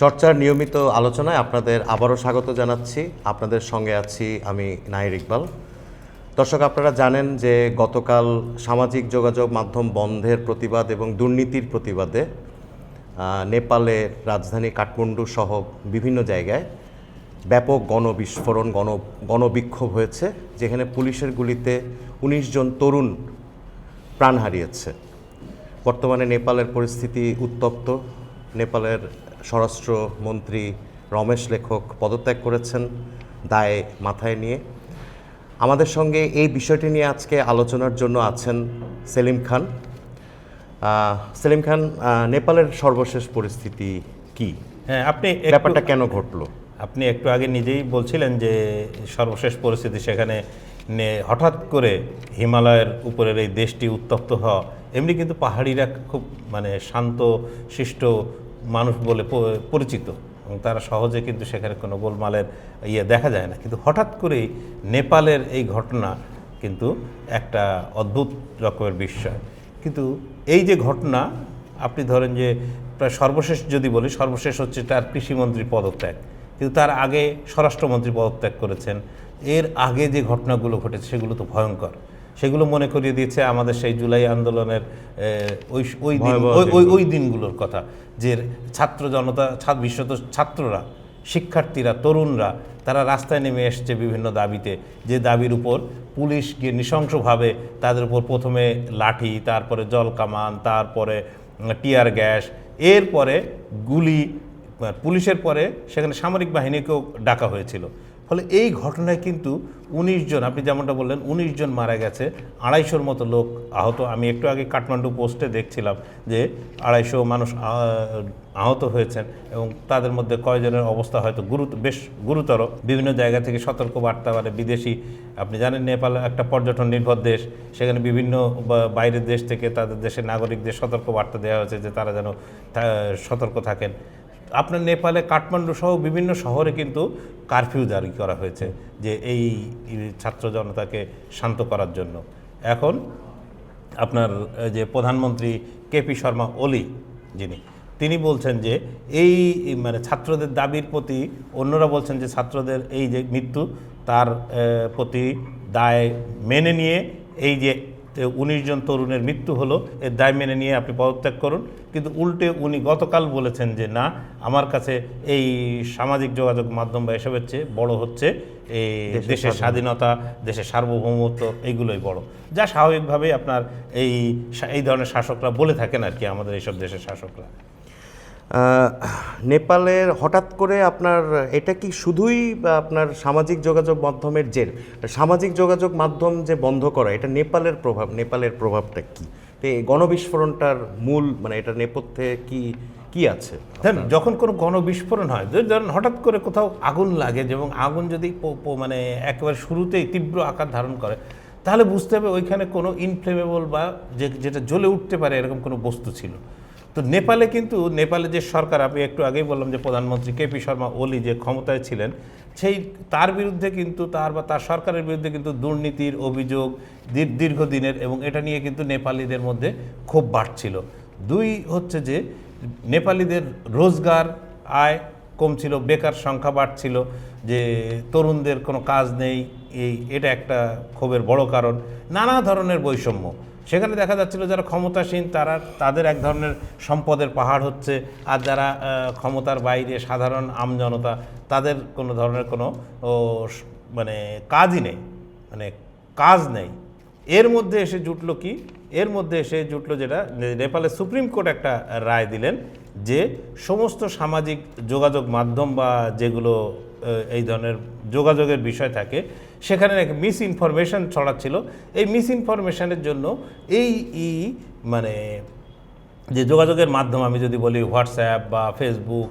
চর্চার নিয়মিত আলোচনায় আপনাদের আবারও স্বাগত জানাচ্ছি। আপনাদের সঙ্গে আছি আমি নাহির ইকবাল। দর্শক, আপনারা জানেন যে গতকাল সামাজিক যোগাযোগ মাধ্যম বন্ধের প্রতিবাদ এবং দুর্নীতির প্রতিবাদে নেপালের রাজধানী কাঠমান্ডু সহ বিভিন্ন জায়গায় ব্যাপক গণবিস্ফোরণ, গণ, গণবিক্ষোভ হয়েছে, যেখানে পুলিশের গুলিতে উনিশ জন তরুণ প্রাণ হারিয়েছে। বর্তমানে নেপালের পরিস্থিতি উত্তপ্ত। নেপালের স্বরাষ্ট্রমন্ত্রী রমেশ লেখক পদত্যাগ করেছেন দায় মাথায় নিয়ে। আমাদের সঙ্গে এই বিষয়টি নিয়ে আজকে আলোচনার জন্য আছেন সেলিম খান। সেলিম খান নেপালের সর্বশেষ পরিস্থিতি কি? হ্যাঁ আপনি ব্যাপারটা কেন ঘটলো? আপনি একটু আগে নিজেই বলছিলেন যে সর্বশেষ পরিস্থিতি সেখানে নে- হঠাৎ করে হিমালয়ের উপরের এই দেশটি উত্তপ্ত হওয়া এমনি কিন্তু পাহাড়িরা খুব মানে শান্ত শিষ্ট মানুষ বলে পরিচিত। তারা সহজে কিন্তু সেখানে কোনো গোলমালের ইয়ে দেখা যায় না। কিন্তু হঠাৎ করেই নেপালের এই ঘটনা কিন্তু একটা অদ্ভুত রকমের বিষয় কিন্তু এই যে ঘটনা, আপনি ধরেন যে প্রায় সর্বশেষ যদি বলি, সর্বশেষ হচ্ছে তার কৃষিমন্ত্রী পদত্যাগ। কিন্তু তার আগে স্বরাষ্ট্রমন্ত্রী পদত্যাগ করেছেন। এর আগে যে ঘটনাগুলো ঘটেছে, সেগুলো তো ভয়ঙ্কর। সেগুলো মনে করিয়ে দিয়েছে আমাদের সেই জুলাই আন্দোলনের ওই ওই দিন ওই- ওই দিনগুলোর কথা যে ছাত্র জনতা ছাত্র বিশ্বত ছাত্ররা শিক্ষার্থীরা তরুণরা তারা রাস্তায় নেমে এসছে বিভিন্ন দাবিতে যে দাবির উপর পুলিশ গিয়ে নৃশংসভাবে তাদের উপর প্রথমে লাঠি তারপরে জল কামান তারপরে টিয়ার গ্যাস এরপরে গুলি পুলিশের পরে সেখানে সামরিক বাহিনীকেও ডাকা হয়েছিল। ফলে এই ঘটনায় কিন্তু উনিশ জন, আপনি যেমনটা বললেন, উনিশ জন মারা গেছে। আড়াইশোর মতো লোক আহত। আমি একটু আগে কাঠমান্ডু পোস্টে দেখছিলাম যে আড়াইশো মানুষ আহত হয়েছেন এবং তাদের মধ্যে কয়জনের অবস্থা হয়তো গুরু বেশ গুরুতর। বিভিন্ন জায়গা থেকে সতর্ক বার্তা মানে বিদেশি, আপনি জানেন নেপাল একটা পর্যটন নির্ভর দেশ। সেখানে বিভিন্ন বাইরের দেশ থেকে তাদের দেশের নাগরিকদের সতর্ক বার্তা দেওয়া হয়েছে যে তারা যেন সতর্ক থাকেন। আপনার নেপালে কাঠমান্ডু সহ বিভিন্ন শহরে কিন্তু কারফিউ জারি করা হয়েছে যে এই ছাত্র জনতাকে শান্ত করার জন্য। এখন আপনার যে প্রধানমন্ত্রী কেপি শর্মা ওলি যিনি, তিনি বলছেন যে এই মানে ছাত্রদের দাবির প্রতি অন্যরা বলছেন যে ছাত্রদের এই যে মৃত্যু, তার প্রতি দায় মেনে নিয়ে এই যে উনিশ জন তরুণের মৃত্যু হলো এর দায় মেনে নিয়ে আপনি পদত্যাগ করুন। কিন্তু উল্টে উনি গতকাল বলেছেন যে না আমার কাছে এই সামাজিক যোগাযোগ মাধ্যম বা এসবের চেয়ে বড় হচ্ছে এই দেশের স্বাধীনতা দেশের সার্বভৌমত্ব এইগুলোই বড়। যা স্বাভাবিকভাবেই আপনার এই এই ধরনের শাসকরা বলে থাকেন আর কি আমাদের এইসব দেশের শাসকরা। নেপালের হঠাৎ করে আপনার, এটা কি শুধুই আপনার সামাজিক যোগাযোগ মাধ্যমের জের? সামাজিক যোগাযোগ মাধ্যম যে বন্ধ করা, এটা নেপালের প্রভাব, নেপালের প্রভাবটা কি? তো এই গণবিস্ফোরণটার মূল মানে এটা নেপথ্যে কি কি আছে? দেন যখন কোনো গণবিস্ফোরণ হয় ধরেন হঠাৎ করে কোথাও আগুন লাগে, এবং আগুন যদি মানে একেবারে শুরুতেই তীব্র আকার ধারণ করে, তাহলে বুঝতে হবে ওইখানে কোনো ইনফ্লেমেবল বা যেটা জ্বলে উঠতে পারে, এরকম কোনো বস্তু ছিল। তো নেপালে কিন্তু, নেপালে যে সরকার, আমি একটু আগেই বললাম যে প্রধানমন্ত্রী কেপি শর্মা ওলি যে ক্ষমতায় ছিলেন, সেই তার বিরুদ্ধে কিন্তু তার বা তার সরকারের বিরুদ্ধে কিন্তু দুর্নীতির অভিযোগ দীর- দীর্ঘদিনের এবং এটা নিয়ে কিন্তু নেপালিদের মধ্যে ক্ষোভ বাড়ছিল। দুই হচ্ছে যে, নেপালিদের রোজগার আয় কমছিল, বেকার সংখ্যা বাড়ছিল, যে তরুণদের কোনো কাজ নেই, এই, এটা একটা ক্ষোভের বড় কারণ। নানা ধরনের বৈষম্য। সেখানে দেখা যাচ্ছিল যারা ক্ষমতাসীন, তারা তাদের এক ধরনের সম্পদের পাহাড় হচ্ছে। আর যারা ক্ষমতার বাইরে সাধারণ আমজনতা তাদের কোনো ধরনের কোনো মানে কাজই নেই মানে কাজ নেই। এর মধ্যে এসে জুটলো কি? এর মধ্যে এসে জুটলো যেটা নেপালের সুপ্রিম কোর্ট একটা রায় দিলেন যে সমস্ত সামাজিক যোগাযোগ মাধ্যম বা যেগুলো এই ধরনের যোগাযোগের বিষয় থাকে সেখানে নাকি মিস ইনফরমেশন ছড়াচ্ছিল। এই মিস ইনফরমেশানের জন্য এই ই মানে যে যোগাযোগের মাধ্যম আমি যদি বলি হোয়াটসঅ্যাপ বা ফেসবুক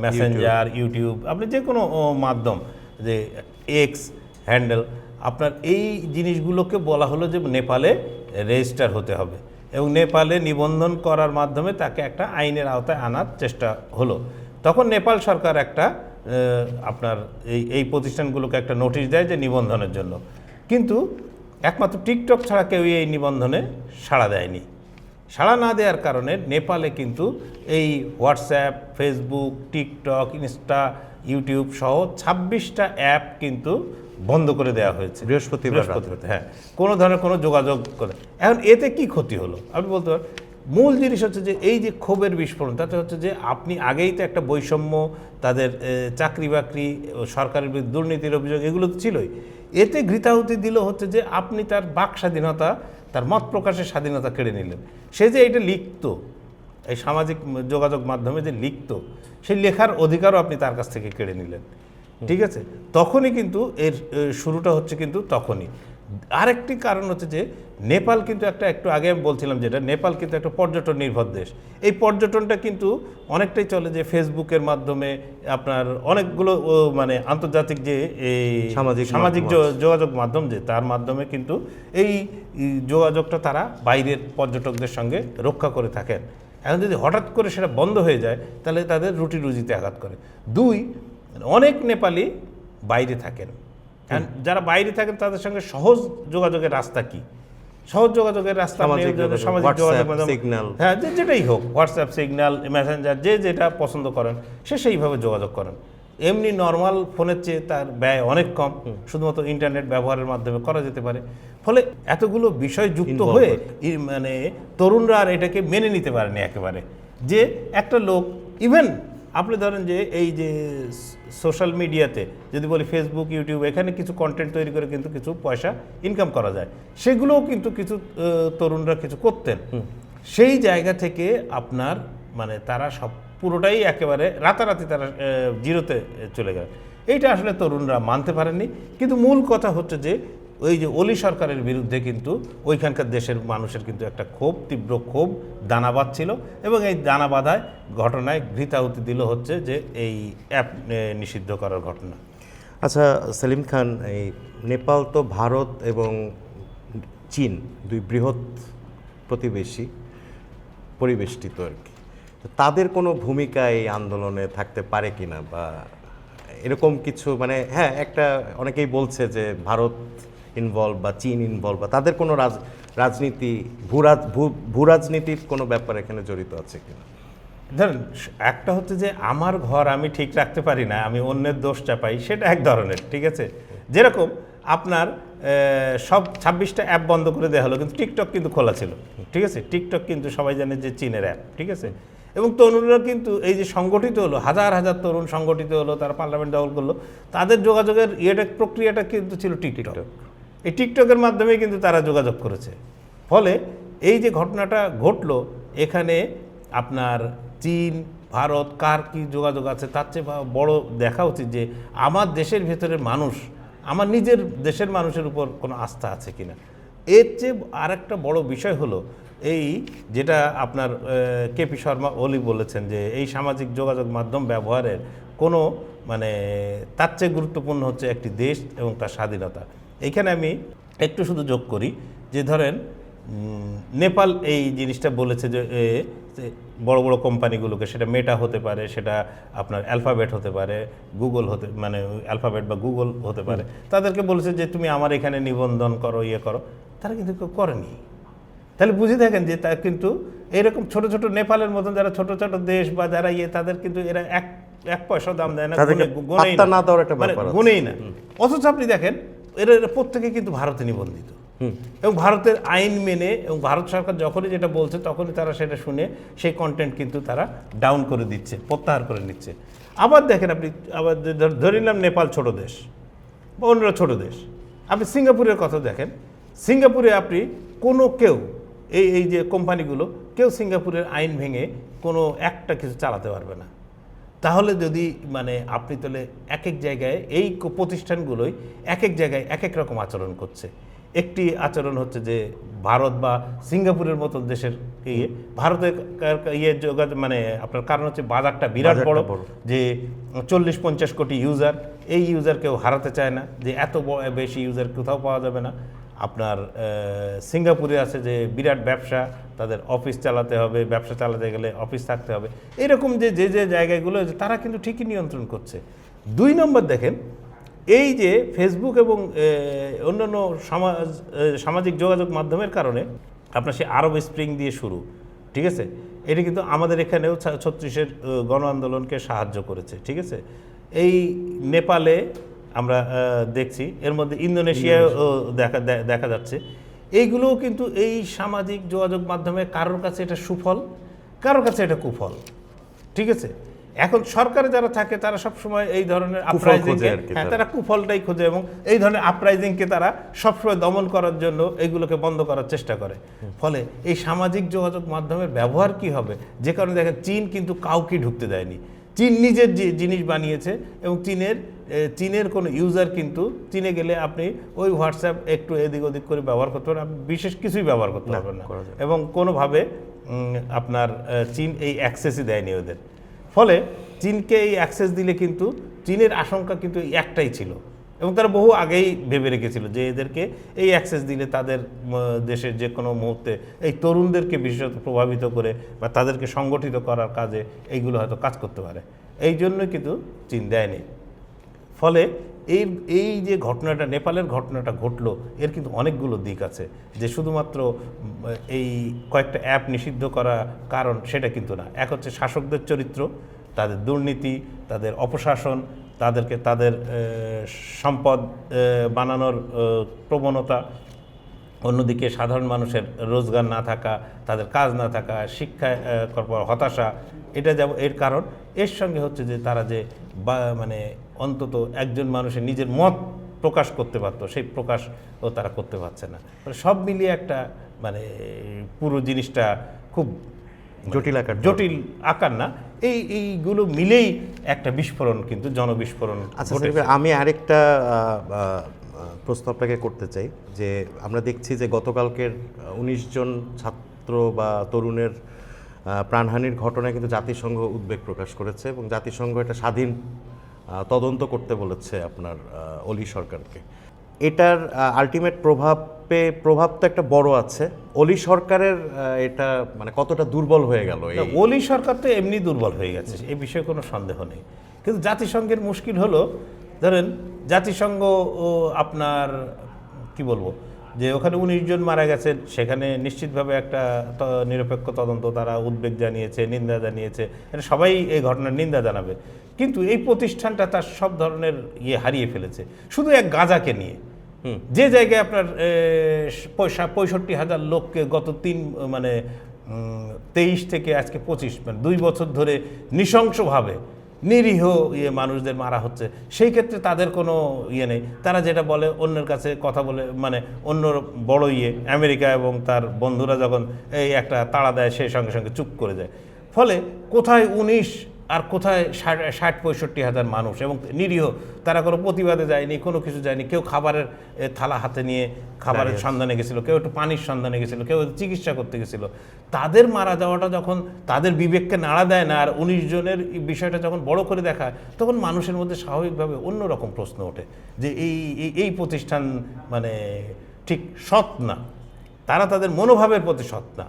মেসেঞ্জার ইউটিউব আপনি যে কোনো মাধ্যম যে এক্স হ্যান্ডেল আপনার এই জিনিসগুলোকে বলা হলো যে নেপালে রেজিস্টার হতে হবে এবং নেপালে নিবন্ধন করার মাধ্যমে তাকে একটা আইনের আওতায় আনার চেষ্টা হলো। তখন নেপাল সরকার একটা আপনার এই এই প্রতিষ্ঠানগুলোকে একটা নোটিশ দেয় যে নিবন্ধনের জন্য। কিন্তু একমাত্র টিকটক ছাড়া কেউই এই নিবন্ধনে সাড়া দেয়নি। সাড়া না দেওয়ার কারণে নেপালে কিন্তু এই WhatsApp Facebook TikTok Insta YouTube সহ ছাব্বিশটা অ্যাপ কিন্তু বন্ধ করে দেওয়া হয়েছে। বৃহস্পতিবার হ্যাঁ। কোনো ধরনের কোনো যোগাযোগ করে এখন এতে কি ক্ষতি হলো? আপনি বলতে পারেন মূল জিনিস হচ্ছে যে এই যে ক্ষোভের বিস্ফোরণ, তাতে হচ্ছে যে আপনি আগেই তো একটা বৈষম্য, তাদের চাকরি বাকরি সরকারের বিরুদ্ধে দুর্নীতির অভিযোগ, এগুলো তো ছিলই। এতে ঘৃতাহুতি দিল হচ্ছে যে আপনি তার বাক স্বাধীনতা, তার মত প্রকাশের স্বাধীনতা কেড়ে নিলেন। সে যে এটা লিখতো, এই সামাজিক যোগাযোগ মাধ্যমে যে লিখতো সেই লেখার অধিকারও আপনি তার কাছ থেকে কেড়ে নিলেন। ঠিক আছে? তখনই কিন্তু এর শুরুটা হচ্ছে কিন্তু তখনই। আরেকটি কারণ হচ্ছে যে নেপাল কিন্তু একটা একটু আগে আমি বলছিলাম যেটা নেপাল কিন্তু একটা পর্যটন নির্ভর দেশ। এই পর্যটনটা কিন্তু অনেকটাই চলে যে ফেসবুকের মাধ্যমে আপনার অনেকগুলো মানে আন্তর্জাতিক যে এই সামাজিক সামাজিক যোগাযোগ মাধ্যম যে তার মাধ্যমে কিন্তু এই যোগাযোগটা তারা বাইরের পর্যটকদের সঙ্গে রক্ষা করে থাকেন। এখন যদি হঠাৎ করে সেটা বন্ধ হয়ে যায় তাহলে তাদের রুটি রুজিতে আঘাত করে। দুই অনেক নেপালি বাইরে থাকেন। কারণ যারা বাইরে থাকেন তাদের সঙ্গে সহজ যোগাযোগের রাস্তা কি? সহজ যোগাযোগের রাস্তা সামাজিক যোগাযোগ। হ্যাঁ যে যেটাই হোক হোয়াটসঅ্যাপ সিগন্যাল মেসেঞ্জার যে যেটা পছন্দ করেন সে সেইভাবে যোগাযোগ করেন। এমনি নর্মাল ফোনের চেয়ে তার ব্যয় অনেক কম। শুধুমাত্র ইন্টারনেট ব্যবহারের মাধ্যমে করা যেতে পারে। ফলে এতগুলো বিষয় যুক্ত হয়ে মানে তরুণরা আর এটাকে মেনে নিতে পারেনি একেবারে। যে একটা লোক ইভেন আপনি ধরেন যে এই যে সোশ্যাল মিডিয়াতে যদি বলি ফেসবুক ইউটিউব এখানে কিছু কন্টেন্ট তৈরি করে কিন্তু কিছু পয়সা ইনকাম করা যায়। সেগুলোও কিন্তু কিছু তরুণরা কিছু করতেন। সেই জায়গা থেকে আপনার মানে তারা সব পুরোটাই একেবারে রাতারাতি তারা জিরোতে চলে গেল এইটা আসলে তরুণরা মানতে পারেননি। কিন্তু মূল কথা হচ্ছে যে ওই যে অলি সরকারের বিরুদ্ধে কিন্তু ওইখানকার দেশের মানুষের কিন্তু একটা ক্ষোভ, তীব্র ক্ষোভ, দানা বাঁধছিল এবং এই দানা বাঁধায় ঘটনায় ঘৃতাহুতি দিল হচ্ছে যে এই অ্যাপ নিষিদ্ধ করার ঘটনা। আচ্ছা সেলিম খান, এই নেপাল তো ভারত এবং চীন দুই বৃহৎ প্রতিবেশী, পরিবেষ্টিত আর কি। তাদের কোনো ভূমিকা এই আন্দোলনে থাকতে পারে কিনা বা এরকম কিছু মানে হ্যাঁ একটা অনেকেই বলছে যে ভারত ইনভলভ বা চীন ইনভলভ বা তাদের কোনো রাজ রাজনীতি ভূরাজ ভূ- ভূরাজনীতির কোনো ব্যাপার এখানে জড়িত আছে কিনা? ধরেন একটা হচ্ছে যে আমার ঘর আমি ঠিক রাখতে পারি না আমি অন্যের দোষ চাপাই সেটা এক ধরনের ঠিক আছে? যেরকম আপনার সব ছাব্বিশটা অ্যাপ বন্ধ করে দেওয়া হলো কিন্তু টিকটক কিন্তু খোলা ছিল ঠিক আছে? টিকটক কিন্তু সবাই জানে যে চীনের অ্যাপ ঠিক আছে? এবং তরুণরা কিন্তু এই যে সংগঠিত হলো হাজার হাজার তরুণ সংগঠিত হলো তারা পার্লামেন্ট দখল করল তাদের যোগাযোগের ইয়েটা প্রক্রিয়াটা কিন্তু ছিল টিকটক এই টিকটকের মাধ্যমে কিন্তু তারা যোগাযোগ করেছে। ফলে এই যে ঘটনাটা ঘটলো, এখানে আপনার চীন, ভারত, কার কি যোগাযোগ আছে, তার চেয়ে বড় দেখা উচিত যে আমার দেশের ভেতরের মানুষ, আমার নিজের দেশের মানুষের উপর কোনো আস্থা আছে কিনা। এর চেয়ে আরেকটা বড় বিষয় হলো, এই যেটা আপনার কেপি শর্মা, ওলি বলেছেন যে এই সামাজিক যোগাযোগ মাধ্যম ব্যবহারের কোনো মানে তার চেয়ে গুরুত্বপূর্ণ হচ্ছে একটি দেশ এবং তার স্বাধীনতা। এইখানে আমি একটু শুধু যোগ করি যে ধরেন নেপাল এই জিনিসটা বলেছে যে বড় বড় কোম্পানিগুলোকে সেটা মেটা হতে পারে সেটা আপনার অ্যালফাবেট হতে পারে গুগল হতে মানে অ্যালফাবেট বা গুগল হতে পারে। তাদেরকে বলেছে যে তুমি আমার এখানে নিবন্ধন করো ইয়ে করো। তারা কিন্তু কেউ করেনি। তাহলে বুঝে দেখেন যে তা কিন্তু এরকম ছোট ছোট নেপালের মতন যারা ছোট ছোট দেশ বা যারা ইয়ে তাদের কিন্তু এরা এক এক পয়সা দাম দেয় না গুনেই মানে। গুনেই না। অথচ আপনি দেখেন এরা এরা প্রত্যেকে কিন্তু ভারতে নিবন্ধিত। এবং ভারতের আইন মেনে এবং ভারত সরকার যখনই যেটা বলছে তখনই তারা সেটা শুনে সেই কন্টেন্ট কিন্তু তারা ডাউন করে দিচ্ছে প্রত্যাহার করে নিচ্ছে। আবার দেখেন আপনি আবার ধরে নিলাম নেপাল ছোট দেশ বা অন্যরা ছোট দেশ। আপনি সিঙ্গাপুরের কথা দেখেন সিঙ্গাপুরে আপনি কোনো কেউ এই এই যে কোম্পানিগুলো কেউ সিঙ্গাপুরের আইন ভেঙে কোনো একটা কিছু চালাতে পারবে না। তাহলে যদি মানে আপনি তাহলে এক এক জায়গায় এই প্রতিষ্ঠানগুলোই এক এক জায়গায় এক এক রকম আচরণ করছে একটি আচরণ হচ্ছে যে ভারত বা সিঙ্গাপুরের মতো দেশের ইয়ে ভারতের ইয়ে যোগাযোগ মানে আপনার কারণ হচ্ছে বাজারটা বিরাট বড় বড়। যে চল্লিশ পঞ্চাশ কোটি ইউজার এই ইউজার কেউ হারাতে চায় না যে এত বেশি ইউজার কোথাও পাওয়া যাবে না আপনার সিঙ্গাপুরে আছে যে বিরাট ব্যবসা, তাদের অফিস চালাতে হবে, ব্যবসা চালাতে গেলে অফিস থাকতে হবে। এরকম যে যে যে জায়গাগুলো, তারা কিন্তু ঠিকই নিয়ন্ত্রণ করছে। দুই নম্বর দেখেন, এই যে ফেসবুক এবং অন্যান্য সমাজ সামাজিক যোগাযোগ মাধ্যমের কারণে আপনার সে আরব স্প্রিং দিয়ে শুরু, ঠিক আছে? এটা কিন্তু আমাদের এখানেও ছত্রিশের গণ আন্দোলনকে সাহায্য করেছে, ঠিক আছে? এই নেপালে আমরা দেখছি। এর মধ্যে ইন্দোনেশিয়ায় দেখা দেখা যাচ্ছে। এইগুলোও কিন্তু এই সামাজিক যোগাযোগ মাধ্যমে কারোর কাছে এটা সুফল কারোর কাছে এটা কুফল। ঠিক আছে? এখন সরকারে যারা থাকে তারা সবসময় এই ধরনের কি হ্যাঁ, তারা। তারা কুফলটাই খোঁজে এবং এই ধরনের আপরাইজিংকে তারা সবসময় দমন করার জন্য এইগুলোকে বন্ধ করার চেষ্টা করে। ফলে এই সামাজিক যোগাযোগ মাধ্যমের ব্যবহার কি হবে? যে কারণে দেখেন চীন কিন্তু কাউকে ঢুকতে দেয়নি। চীন নিজের যে জিনিস বানিয়েছে এবং চীনের চীনের কোনো ইউজার কিন্তু চীনে গেলে আপনি ওই হোয়াটসঅ্যাপ একটু এদিক ওদিক করে ব্যবহার করতে পারেন আপনি বিশেষ কিছুই ব্যবহার করতে পারবেন না। এবং কোনোভাবে আপনার চীন এই অ্যাক্সেসই দেয়নি ওদের। ফলে চীনকে এই অ্যাক্সেস দিলে কিন্তু চীনের আশঙ্কা কিন্তু একটাই ছিল। এবং তারা বহু আগেই ভেবে রেখেছিল যে এদেরকে এই অ্যাক্সেস দিলে তাদের দেশের যে কোনো মুহূর্তে এই তরুণদেরকে বিশেষত প্রভাবিত করে বা তাদেরকে সংগঠিত করার কাজে এইগুলো হয়তো কাজ করতে পারে। এই জন্যই কিন্তু চীন দেয়নি। ফলে এই এই যে ঘটনাটা, নেপালের ঘটনাটা ঘটলো, এর কিন্তু অনেকগুলো দিক আছে যে শুধুমাত্র এই কয়েকটা অ্যাপ নিষিদ্ধ করা কারণ সেটা কিন্তু না। এক হচ্ছে শাসকদের চরিত্র, তাদের দুর্নীতি, তাদের অপশাসন তাদেরকে তাদের সম্পদ বানানোর প্রবণতা অন্যদিকে সাধারণ মানুষের রোজগার না থাকা তাদের কাজ না থাকা শিক্ষায় আহ, করার হতাশা এটা যাব এর কারণ। এর সঙ্গে হচ্ছে যে তারা যে বা মানে অন্তত একজন মানুষের নিজের মত প্রকাশ করতে পারতো সেই প্রকাশও তারা করতে পারছে না। মানে সব মিলিয়ে একটা মানে পুরো জিনিসটা খুব জটিল আকার জটিল আকার না এই এইগুলো মিলেই একটা বিস্ফোরণ কিন্তু জনবিস্ফোরণ আচ্ছা আমি আরেকটা প্রশ্ন আপনাকে করতে চাই যে আমরা দেখছি যে গতকালকের উনিশ জন ছাত্র বা তরুণের প্রাণহানির ঘটনায় কিন্তু জাতিসংঘ উদ্বেগ প্রকাশ করেছে এবং জাতিসংঘ এটা স্বাধীন তদন্ত করতে বলেছে আপনার অলি সরকারকে। এটার আলটিমেট প্রভাবে, প্রভাব তো একটা বড় আছে। অলি সরকারের এটা মানে কতটা দুর্বল হয়ে গেল অলি সরকার তো এমনি দুর্বল হয়ে গেছে, এ বিষয়ে কোনো সন্দেহ নেই। কিন্তু জাতিসংঘের মুশকিল হলো, ধরেন জাতিসংঘ আপনার, কি বলব যে ওখানে উনিশ জন মারা গেছেন সেখানে নিশ্চিতভাবে একটা নিরপেক্ষ তদন্ত তারা উদ্বেগ জানিয়েছে নিন্দা জানিয়েছে। এটা সবাই এই ঘটনার নিন্দা জানাবে। কিন্তু এই প্রতিষ্ঠানটা তার সব ধরনের ইয়ে হারিয়ে ফেলেছে। শুধু এক গাঁজাকে নিয়ে। যে জায়গায় আপনার পয়সা পঁয়ষট্টি হাজার লোককে গত তিন মানে তেইশ থেকে আজকে পঁচিশ মানে দুই বছর ধরে নৃশংসভাবে নিরীহ ইয়ে মানুষদের মারা হচ্ছে। সেই ক্ষেত্রে তাদের কোনো ইয়ে নেই। তারা যেটা বলে, অন্যের কাছে কথা বলে মানে অন্য বড় ইয়ে আমেরিকা এবং তার বন্ধুরা যখন এই একটা তাড়া দেয় সেই সঙ্গে সঙ্গে চুপ করে যায়। ফলে কোথায় উনিশ আর কোথায় ষাট ষাট পঁয়ষট্টি হাজার মানুষ এবং নিরীহ তারা কোনো প্রতিবাদে যায়নি কোনো কিছু যায়নি কেউ খাবারের থালা হাতে নিয়ে খাবারের সন্ধানে গেছিল কেউ একটু পানির সন্ধানে গেছিল কেউ চিকিৎসা করতে গেছিল। তাদের মারা যাওয়াটা যখন তাদের বিবেককে নাড়া দেয় না আর উনিশ জনের বিষয়টা যখন বড় করে দেখায় তখন মানুষের মধ্যে স্বাভাবিকভাবে অন্যরকম প্রশ্ন ওঠে যে এই এই- এই প্রতিষ্ঠান মানে ঠিক সৎ না। তারা তাদের মনোভাবের প্রতি সৎ না।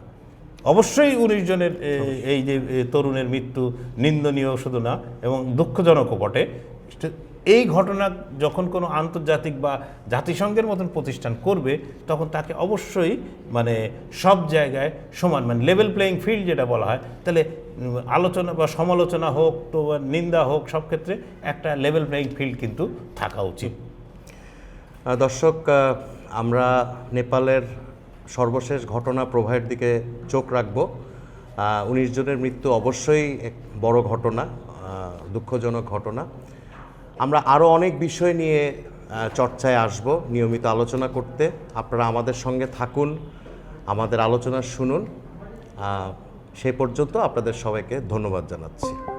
অবশ্যই উনিশ জনের এই যে তরুণের মৃত্যু নিন্দনীয় শুধু না এবং দুঃখজনকও বটে। এই ঘটনা যখন কোনো আন্তর্জাতিক বা জাতিসংঘের মতন প্রতিষ্ঠান করবে, তখন তাকে অবশ্যই মানে সব জায়গায় সমান মানে লেভেল প্লেয়িং ফিল্ড যেটা বলা হয়, তাহলে আলোচনা বা সমালোচনা হোক, তো নিন্দা হোক, সব ক্ষেত্রে একটা লেভেল প্লেয়িং ফিল্ড কিন্তু থাকা উচিত। দর্শক আমরা নেপালের সর্বশেষ ঘটনা প্রবাহের দিকে চোখ রাখব। উনিশ জনের মৃত্যু অবশ্যই এক বড় ঘটনা দুঃখজনক ঘটনা। আমরা আরও অনেক বিষয় নিয়ে চর্চায় আসব নিয়মিত আলোচনা করতে। আপনারা আমাদের সঙ্গে থাকুন আমাদের আলোচনা শুনুন। আহ, সে পর্যন্ত আপনাদের সবাইকে ধন্যবাদ জানাচ্ছি।